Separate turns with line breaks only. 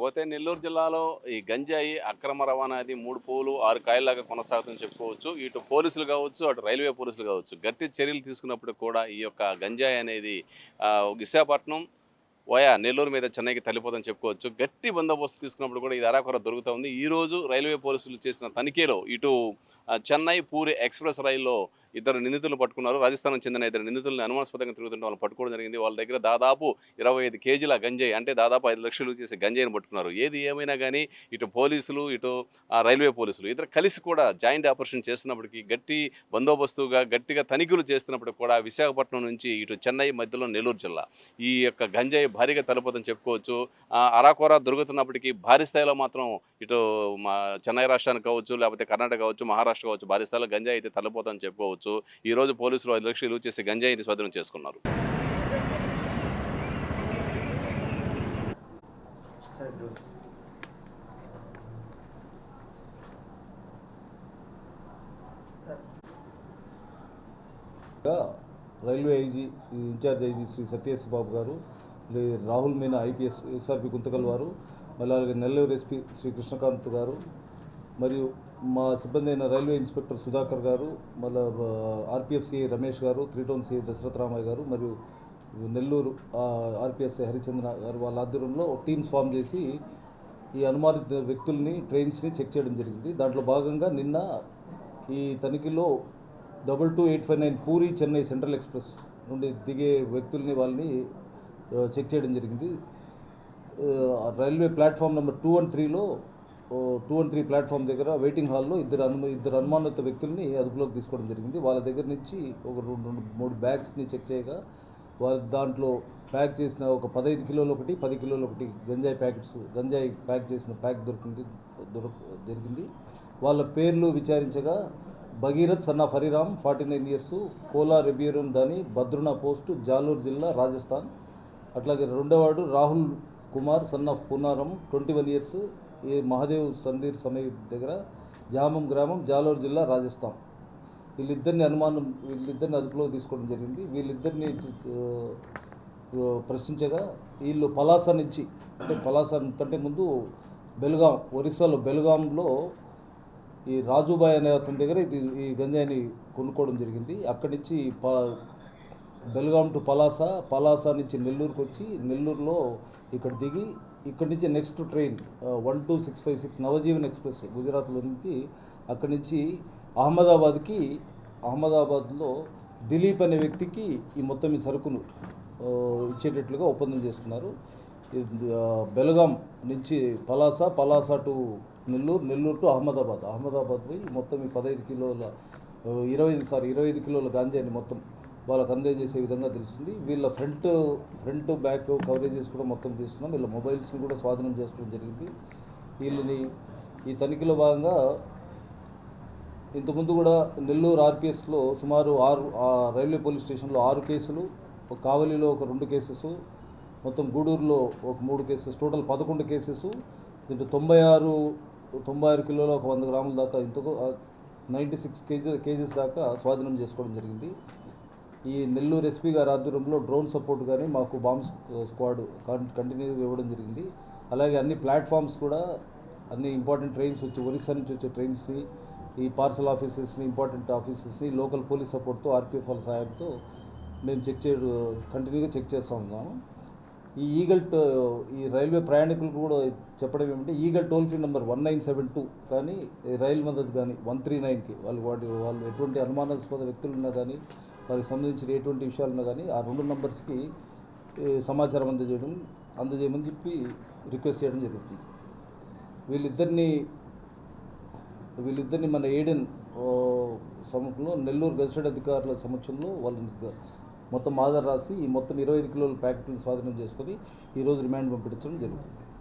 ఇకపోతే నెల్లూరు జిల్లాలో ఈ గంజాయి అక్రమ రవాణా అది మూడు పోలు ఆరు కాయలాగా కొనసాగుతుందని చెప్పుకోవచ్చు. ఇటు పోలీసులు కావచ్చు అటు రైల్వే పోలీసులు కావచ్చు గట్టి చర్యలు తీసుకున్నప్పుడు కూడా ఈ యొక్క గంజాయి అనేది విశాఖపట్నం వయా నెల్లూరు మీద చెన్నైకి తల్లిపోదని చెప్పుకోవచ్చు. గట్టి బందోబస్తు తీసుకున్నప్పుడు కూడా ఇది అరాకొర దొరుకుతూ ఉంది. రైల్వే పోలీసులు చేసిన తనిఖీలో ఇటు చెన్నై పూరి ఎక్స్ప్రెస్ రైల్లో ఇద్దరు నిందితులు పట్టుకున్నారు. రాజస్థానం చెందిన ఇద్దరు నిందితులను అనుమానాస్పదంగా తిరుగుతుంటే వాళ్ళు పట్టుకోవడం జరిగింది. వాళ్ళ దగ్గర దాదాపు ఇరవై ఐదు కేజీల గంజాయి అంటే దాదాపు ఐదు లక్షలు చేసే గంజాయిని పట్టుకున్నారు. ఏది ఏమైనా కానీ ఇటు పోలీసులు ఇటు రైల్వే పోలీసులు ఇద్దరు కలిసి కూడా జాయింట్ ఆపరేషన్ చేస్తున్నప్పటికీ గట్టి బందోబస్తుగా గట్టిగా తనిఖీలు చేస్తున్నప్పుడు కూడా విశాఖపట్నం నుంచి ఇటు చెన్నై మధ్యలో నెల్లూరు జిల్లా. ఈ యొక్క గంజాయి భారీగా తలపోదని చెప్పుకోవచ్చు. అరాకోరా దొరుకుతున్నప్పటికీ భారీ స్థాయిలో మాత్రం ఇటు మా చెన్నై రాష్ట్రానికి కావచ్చు లేకపోతే కర్ణాటక కావచ్చు మహారాష్ట్ర కావచ్చు భారీ స్థాయిలో గంజాయి అయితే తలపోతని చెప్పుకోవచ్చు. ఈ రోజు పోలీసులు ఐదు లక్షలు చేసి చేసి గంజాయిని స్వాధీనం చేసుకున్నారు.
Railway IG incharge IG Shri Satyesh Babu గారు రాహుల్ మీనా ఐపీఎస్ ఎస్ఆర్పి గుంతకల్ వారు మళ్ళీ అలాగే నెల్లూరు ఎస్పీ శ్రీ కృష్ణకాంత్ గారు మరియు మా సిబ్బంది అయిన రైల్వే ఇన్స్పెక్టర్ సుధాకర్ గారు మళ్ళీ ఆర్పిఎఫ్సీ రమేష్ గారు three town CI Dasaratha Ramaiah గారు మరియు నెల్లూరు ఆర్పిఎస్ఐ హరిచంద్ర గారు వాళ్ళ ఆధ్వర్యంలో టీమ్స్ ఫామ్ చేసి ఈ అనుమానిత వ్యక్తుల్ని ట్రైన్స్ని చెక్ చేయడం జరిగింది. దాంట్లో భాగంగా నిన్న ఈ తనిఖీలో double two eight five nine Puri Chennai central express నుండి దిగే వ్యక్తుల్ని వాళ్ళని చెక్ చేయడం జరిగింది. Railway platform number two and త్రీలో టూ అండ్ త్రీ ప్లాట్ఫామ్ దగ్గర వెయిటింగ్ హాల్లో ఇద్దరు అను ఇద్దరు అనుమానిత వ్యక్తుల్ని అదుపులోకి తీసుకోవడం జరిగింది. వాళ్ళ దగ్గర నుంచి ఒక రెండు రెండు మూడు బ్యాగ్స్ని చెక్ చేయగా వాళ్ళ దాంట్లో ప్యాక్ చేసిన ఒక పదహైదు కిలోలు ఒకటి పది కిలోలు ఒకటి గంజాయి ప్యాకెట్స్ గంజాయి ప్యాక్ చేసిన ప్యాక్ దొరికింది దొరక జరిగింది వాళ్ళ పేర్లు విచారించగా Bhagirath son of Hariram forty nine years Kola రెబియరం దాని భద్రునా పోస్టు జాలూరు జిల్లా రాజస్థాన్. అట్లాగే రెండోవాడు Rahul Kumar son of Punaram twenty one years ఈ మహాదేవ్ సందీర్ సమయ దగ్గర జామం గ్రామం జాలూరు జిల్లా రాజస్థాన్. వీళ్ళిద్దరిని అనుమానం వీళ్ళిద్దరిని అదుపులోకి తీసుకోవడం జరిగింది. వీళ్ళిద్దరిని ప్రశ్నించగా వీళ్ళు పలాస నుంచి అంటే పలాస కంటే ముందు బెల్గాం ఒరిస్సాలో బెల్గాంలో ఈ రాజుబాయ్ అనే అతని దగ్గర ఇది ఈ గంజాయిని కొనుక్కోవడం జరిగింది. అక్కడి నుంచి ప బెల్గాం టు పలాస పలాస నుంచి నెల్లూరుకు వచ్చి నెల్లూరులో ఇక్కడ దిగి ఇక్కడి నుంచి next train one two six five six Navjeevan express గుజరాత్లో నుంచి అక్కడి నుంచి అహ్మదాబాద్కి అహ్మదాబాద్లో దిలీప్ అనే వ్యక్తికి ఈ మొత్తం ఈ సరుకును ఇచ్చేటట్లుగా ఒప్పందం చేసుకున్నారు. బెలగాం నుంచి పలాస పలాస టు నెల్లూరు నెల్లూరు టు అహ్మదాబాద్. అహ్మదాబాద్ పోయి మొత్తం ఈ పదహైదు కిలోల ఇరవై ఐదు సారీ ఇరవై ఐదు కిలోల గాంజాని మొత్తం వాళ్ళకి అందజేసే విధంగా తెలుస్తుంది. వీళ్ళ ఫ్రంట్ ఫ్రంట్ బ్యాక్ కవరేజెస్ కూడా మొత్తం తీసుకున్నాం వీళ్ళ మొబైల్స్ని కూడా స్వాధీనం చేసుకోవడం జరిగింది. వీళ్ళని ఈ తనిఖీలో భాగంగా ఇంతకుముందు కూడా నెల్లూరు ఆర్పిఎస్లో సుమారు ఆరు రైల్వే పోలీస్ స్టేషన్లో ఆరు కేసులు ఒక కావలిలో ఒక రెండు కేసెస్ మొత్తం గూడూరులో ఒక మూడు కేసెస్ టోటల్ పదకొండు కేసెస్ దీంట్లో తొంభై ఆరు తొంభై ఆరు కిలోలో ఒక వంద గ్రాముల దాకా ఇంతకు నైంటీ సిక్స్ కేజీ కేజీస్ దాకా స్వాధీనం చేసుకోవడం జరిగింది. ఈ నెల్లూరు ఎస్పీ గారి ఆధ్వర్యంలో డ్రోన్ సపోర్ట్ కానీ మాకు బాంబ్ స్క్వాడ్ కంటిన్యూగా ఇవ్వడం జరిగింది. అలాగే అన్ని ప్లాట్ఫామ్స్ కూడా అన్ని ఇంపార్టెంట్ ట్రైన్స్ వచ్చి ఒరిస్సా నుంచి వచ్చే ట్రైన్స్ని ఈ పార్సల్ ఆఫీసెస్ని ఇంపార్టెంట్ ఆఫీసెస్ని లోకల్ పోలీస్ సపోర్ట్తో ఆర్పీఎఫ్ వాళ్ళ సహాయంతో మేము చెక్ చే కంటిన్యూగా చెక్ చేస్తూ ఉన్నాము ఈ ఈగల్ ఈ రైల్వే ప్రయాణికులు కూడా చెప్పడం ఏమంటే eagle toll free number one nine seven two కానీ రైలు మద్దతు కానీ వన్ త్రీ నైన్కి వాళ్ళు వాటి వాళ్ళు ఎటువంటి అనుమానాస్పద వ్యక్తులు ఉన్నా కానీ వారికి సంబంధించిన ఎటువంటి విషయాలు ఉన్నా కానీ ఆ రెండు నంబర్స్కి సమాచారం అందజేయడం అందజేయమని చెప్పి రిక్వెస్ట్ చేయడం జరుగుతుంది. వీళ్ళిద్దరిని వీళ్ళిద్దరిని మన ఏడెన్ ఓ, సమక్షంలో నెల్లూరు గజిస్టెడ్ అధికారుల సమక్షంలో వాళ్ళని మొత్తం ఆధార్ రాసి ఈ మొత్తం ఇరవై ఐదు కిలోల ప్యాకెట్లు స్వాధీనం చేసుకొని ఈరోజు రిమాండ్ పంపించడం జరుగుతుంది.